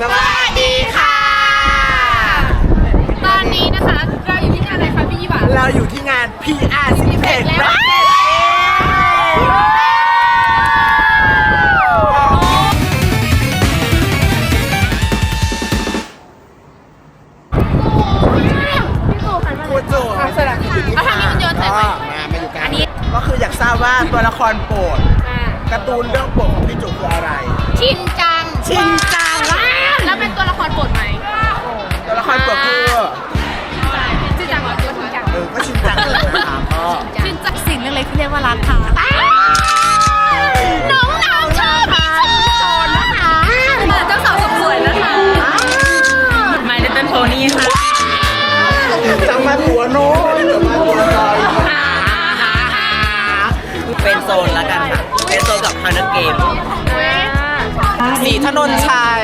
สวัสดีค่ะ ตอนนี้นะคะ เราอยู่ที่งานอะไรคะพี่ยี่หวาเราอยู่ที่งาน PR c i p e แล้วครูจูเอาทางนี้มันโยนใส่ก็ไปมามาอยู่กันก็คืออยากทราบว่าตัวละครโปรดการ์ตูนเรื่องโปรดของพี่จุคืออะไร ชินจัง ชินจังว้าว แล้วเป็นตัวละครโปรดไหมตัวละครโปรดคือชินจังเหรอตัวชินจังเออก็ชินจังเลยนะคะก็ชินจังสิ่งเล็กๆที่เรียกว่ารักค่ะน้องน้ำชอบพี่โซนนะคะเจ้าสาวสุดสวยนะคะ My Little Pony ค่ะจังมาหัวโน้ยจังมาหัวลอยเป็นโซนแล้วกันค่ะเป็นโซนกับฮาร์เกมสีถนนชัย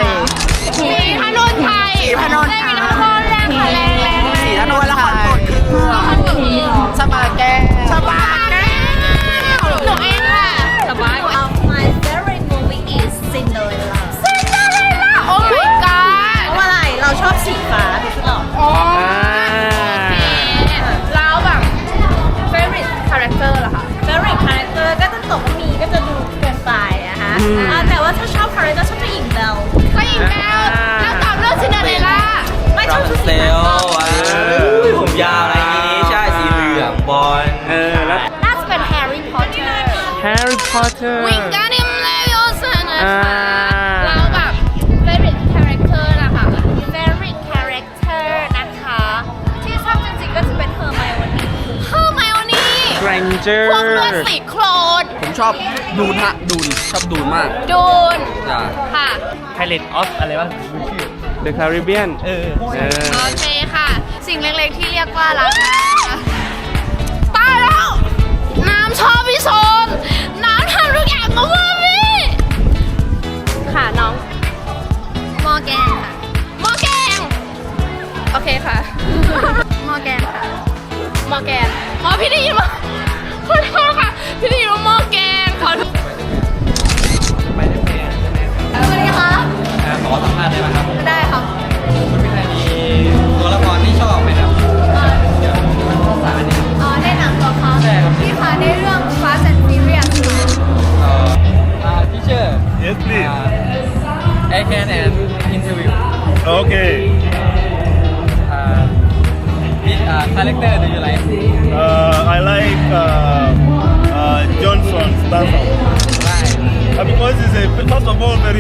สีพนนไทยสีพนนไทย แรงค่ะแรงค่ะแรงแรงสีถนนละครโปรดคือชบาแก้ Granger พวกเลือดสีโคลนผมชอบดูนฮะดูนชอบดูนมากดูนจ้ะค่ะ Pilot of อะไรวะ The Caribbean เออเออ โอเคค่ะ สิ่งเล็กๆที่เรียกว่ารักนะคะตายแล้ว น้ำชอบพี่โซน น้ำทำทุกอย่างมาเพื่อพี่ ค่ะน้องหมอแกงค่ะหมอแกงโอเคค่ะหมอแกงค่ะหมอแกงอ๋อพี่ได้ยินมา ขอโทษค่ะ พี่ได้ยินว่าหมอแกงขอ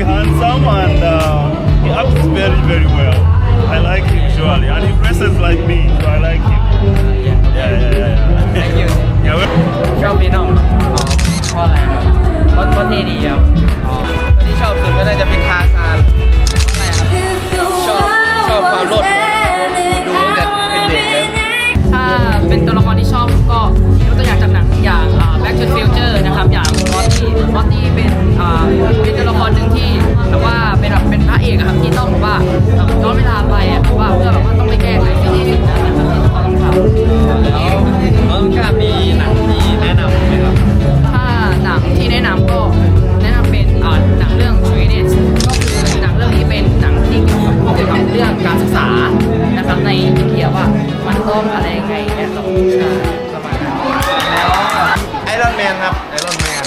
of all very handsome and uh, he acts very very well. I like him surely, and he dresses like me, so I like him. yeah Yeah, yeah, yeah. yeah. Thank you Yeah, well, ชอบพี่น้องอ๋อเพราะอะไรครับเพราะเพราะเท่ดีครับอ๋อคนที่ชอบสุดก็น่าจะเป็นทาซานอะไรครับชอบชอบความโลดโผนดูตั้งแต่เป็นเด็กเลยถ้าเป็นตัวละครที่ชอบก็ ต้องอะไรยังไงเนี่ยครับใช่ประมาณนั้นแล้วไอรอนแมนครับไอรอนแมน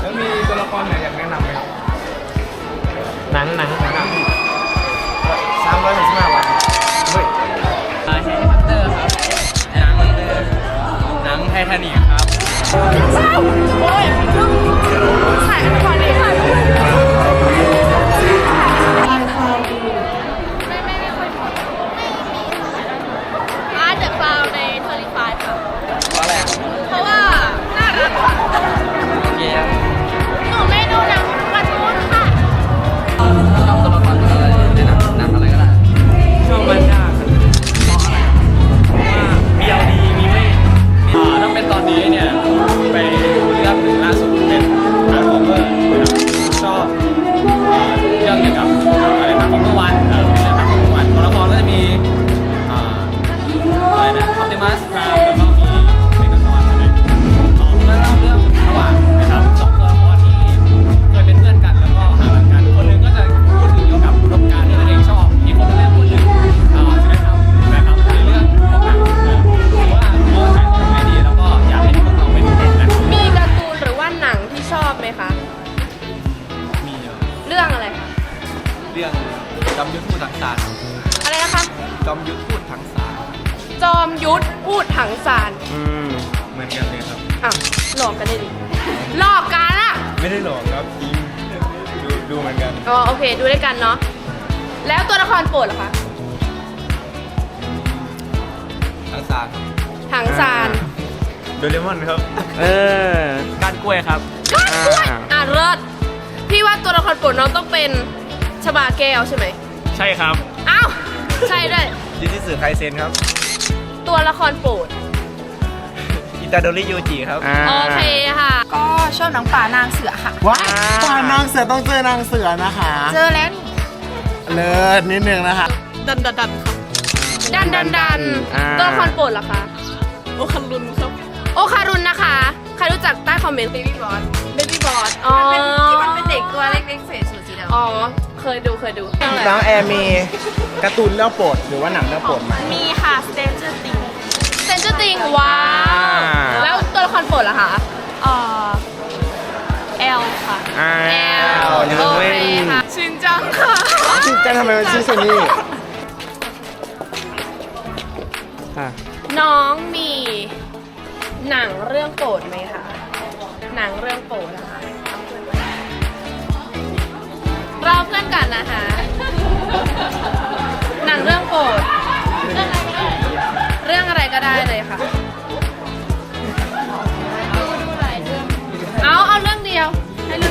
แล้วมีตัวละครไหนอยากแนะนำไหมครับหนังหนังหนังสามร้อยหกสิบห้าวันเฮ้ยแฮร์รี่พอตเตอร์ครับหนังหนังไททานิกครับถ่ายก่อนเลย อมยุทธพูดถังสารอืมเหมือนกันเลยครับ อะหลอกกันได้ดิหลอกกันอะ ไม่ได้หลอกครับจริงดูดูเหมือนกัน อ๋อโอเค ดูด้วยกันเนาะ แล้วตัวละครโปรดเหรอคะถังสารถังสารโดเรมอนครับ เออ ก้านกล้วยครับ ก้านกล้วยอะเลิศพี่ว่าตัวละครโปรดน้องต้องเป็นชบาแก้วใช่ไหม ใช่ครับ อ้าว ใช่ด้วยจิจิสึไคเซนครับ ตัวละครโปรด อิตาโดริยูจิครับโอเคค่ะ ก็ชอบหนังป่านางเสือค่ะ ว้ายตอนนางเสือต้องเจอนางเสือนะคะ เจอแล้วเลิศนิดนึงนะคะ ดันดันดันครับดันดันดันอ่า ตัวละครโปรดเหรอคะ โอคารุนครับโอคารุนนะคะ ใครรู้จักใต้คอมเมนต์ Baby Boss Baby Boss อ๋อที่มันเป็นเด็กตัวเล็กๆใส่สูทสีดำอ๋อ เคยดูเคยดูน้องแอร์มีการ์ตูนเรื่องโปรดหรือว่าหนังเรื่องโปรดไหมมีค่ะ Stranger Things เซนเจอร์ติงว้าวอ่าแล้วตัวละครโปรดล่ะคะเอ่อแอลค่ะอ้าแอวลเดี๋ยวโอเว้เคยค่ะชินจังค่ะจริงจังทำไมมันชื่อโซนี่ค่ะน้องมี หนังเรื่องโปรดไหมคะหนังเรื่องโปรด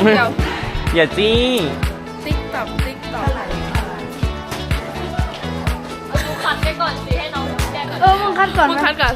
เดียวอย่าจี้ติ๊กต็อกติ๊กต็อกคัดไปก่อนสิให้น้องแก้ก่อน เออมึงคัดก่อนมึงคัดก่อน